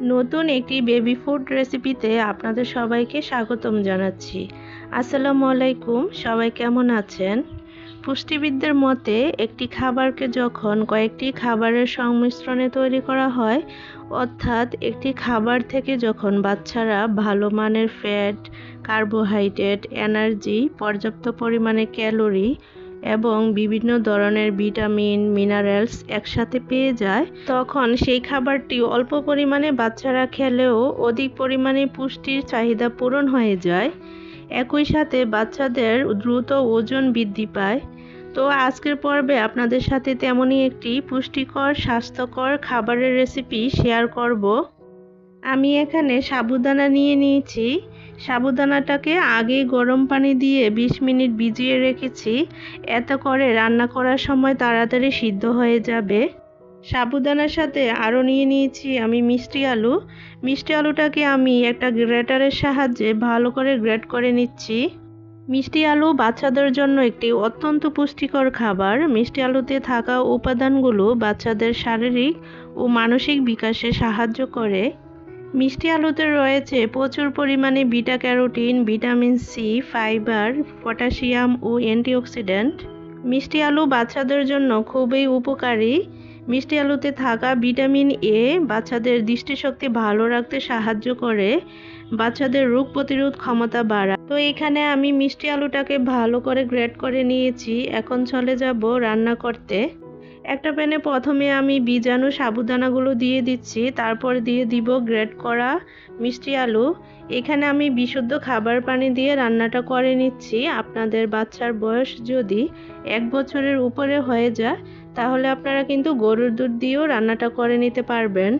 নতুন একটি baby food রেসিপিতে আপনাদের সবাইকে স্বাগতম জানাচ্ছি। আসসালামু আলাইকুম, সবাই কেমন আছেন? পুষ্টিবিদদের মতে, একটি খাবারকে যখন কয়েকটি খাবারের সংমিশ্রণে তৈরি করা হয়, অর্থাৎ একটি খাবার থেকে যখন বাচ্চারা ভালো মানের ফ্যাট কার্বোহাইড্রেট এনার্জি পর্যাপ্ত পরিমাণে ক্যালোরি এবং বিভিন্ন ধরনের ভিটামিন, মিনারেলস একসাথে পেয়ে যায়, তখন সেই খাবারটি অল্প পরিমাণে বাচ্চারা খেলেও অধিক পরিমাণে পুষ্টির চাহিদা পূরণ হয়ে যায়। একই সাথে বাচ্চাদের দ্রুত ওজন বৃদ্ধি পায়। তো আজকের পর্বে আপনাদের সাথে তেমনই একটি পুষ্টিকর, স্বাস্থ্যকর খাবারের রেসিপি শেয়ার করব। আমি এখানে সাবুদানা নিয়ে নিয়েছি। সাবুদানাটাকে আগেই গরম পানি দিয়ে ২০ মিনিট ভিজিয়ে রেখেছি। এত করে রান্না করার সময় তাড়াতাড়ি সিদ্ধ হয়ে যাবে। সাবুদানার সাথে আরও নিয়ে নিয়েছি আমি মিষ্টি আলু। মিষ্টি আলুটাকে আমি একটা গ্রেটারের সাহায্যে ভালো করে গ্রেট করে নিচ্ছি। মিষ্টি আলু বাচ্চাদের জন্য একটি অত্যন্ত পুষ্টিকর খাবার। মিষ্টি আলুতে থাকা উপাদানগুলো বাচ্চাদের শারীরিক ও মানসিক বিকাশে সাহায্য করে। মিষ্টি আলুতে রয়েছে প্রচুর পরিমাণে beta carotene, vitamin C fibre, potassium ও অ্যান্টিঅক্সিডেন্ট। মিষ্টি আলু বাচ্চাদের জন্য খুবই উপকারী। মিষ্টি আলুতে থাকা ভিটামিন এ বাচ্চাদের দৃষ্টিশক্তি ভালো রাখতে সাহায্য করে, বাচ্চাদের রোগ প্রতিরোধ ক্ষমতা বাড়ায়। তো এখানে আমি মিষ্টি আলুটাকে ভালো করে গ্রেট করে নিয়েছি। এখন চলে যাব রান্না করতে। একটা প্যানে প্রথমে আমি বীজাণু সাবুদানাগুলো দিয়ে দিচ্ছি, তারপর দিয়ে দিব গ্রেট করা মিষ্টি আলু। এখানে আমি বিশুদ্ধ খাবার পানি দিয়ে রান্নাটা করে নিচ্ছি। আপনাদের বাচ্চার বয়স যদি এক বছরের উপরে হয়ে যায়, তাহলে আপনারা কিন্তু গরুর দুধ দিয়েও রান্নাটা করে নিতে পারবেন।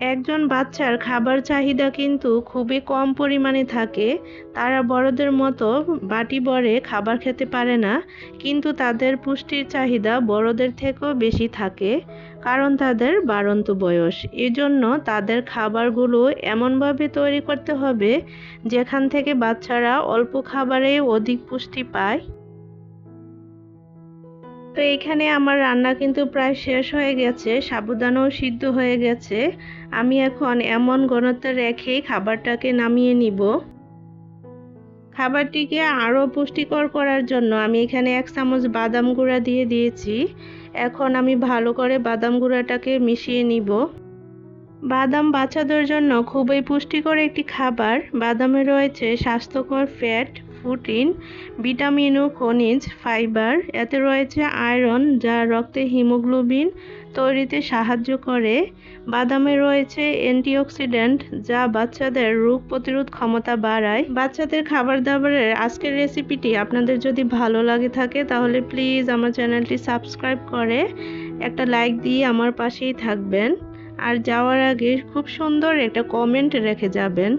একজন বাচ্চার খাবার চাহিদা কিন্তু খুবই কম পরিমাণে থাকে। তারা বড়দের মতো বাটি ভরে খাবার খেতে পারে না, কিন্তু তাদের পুষ্টির চাহিদা বড়দের থেকেও বেশি থাকে, কারণ তাদের বাড়ন্ত বয়স। এজন্য তাদের খাবারগুলো এমনভাবে তৈরি করতে হবে, যেখান থেকে বাচ্চারা অল্প খাবারে অধিক পুষ্টি পায়। তো এখানে আমার রান্না কিন্তু প্রায় শেষ হয়ে গেছে, সাবুদানাও সিদ্ধ হয়ে গেছে। আমি এখন এমন ঘনত্ব রেখে খাবারটাকে নামিয়ে নিব। খাবারটিকে আরও পুষ্টিকর করার জন্য আমি এখানে এক চামচ বাদাম গুঁড়া দিয়ে দিয়েছি। এখন আমি ভালো করে বাদাম গুঁড়াটাকে মিশিয়ে নিব। বাদাম বাচ্চাদের জন্য খুবই পুষ্টিকর একটি খাবার। বাদামে রয়েছে স্বাস্থ্যকর ফ্যাট প্রোটিন, ভিটামিন ও খনিজ, ফাইবার, এতে রয়েছে আয়রন যা রক্তে হিমোগ্লোবিন তৈরিতে সাহায্য করে। বাদামে রয়েছে অ্যান্টিঅক্সিডেন্ট যা বাচ্চাদের রোগ প্রতিরোধ ক্ষমতা বাড়ায়। বাচ্চাদের খাবার দাবারের আজকের রেসিপিটি আপনাদের যদি ভালো লাগে থাকে, তাহলে প্লিজ আমার চ্যানেলটি সাবস্ক্রাইব করে একটা লাইক দিয়ে আমার পাশেই থাকবেন। আর যাওয়ার আগে খুব সুন্দর একটা কমেন্ট রেখে যাবেন।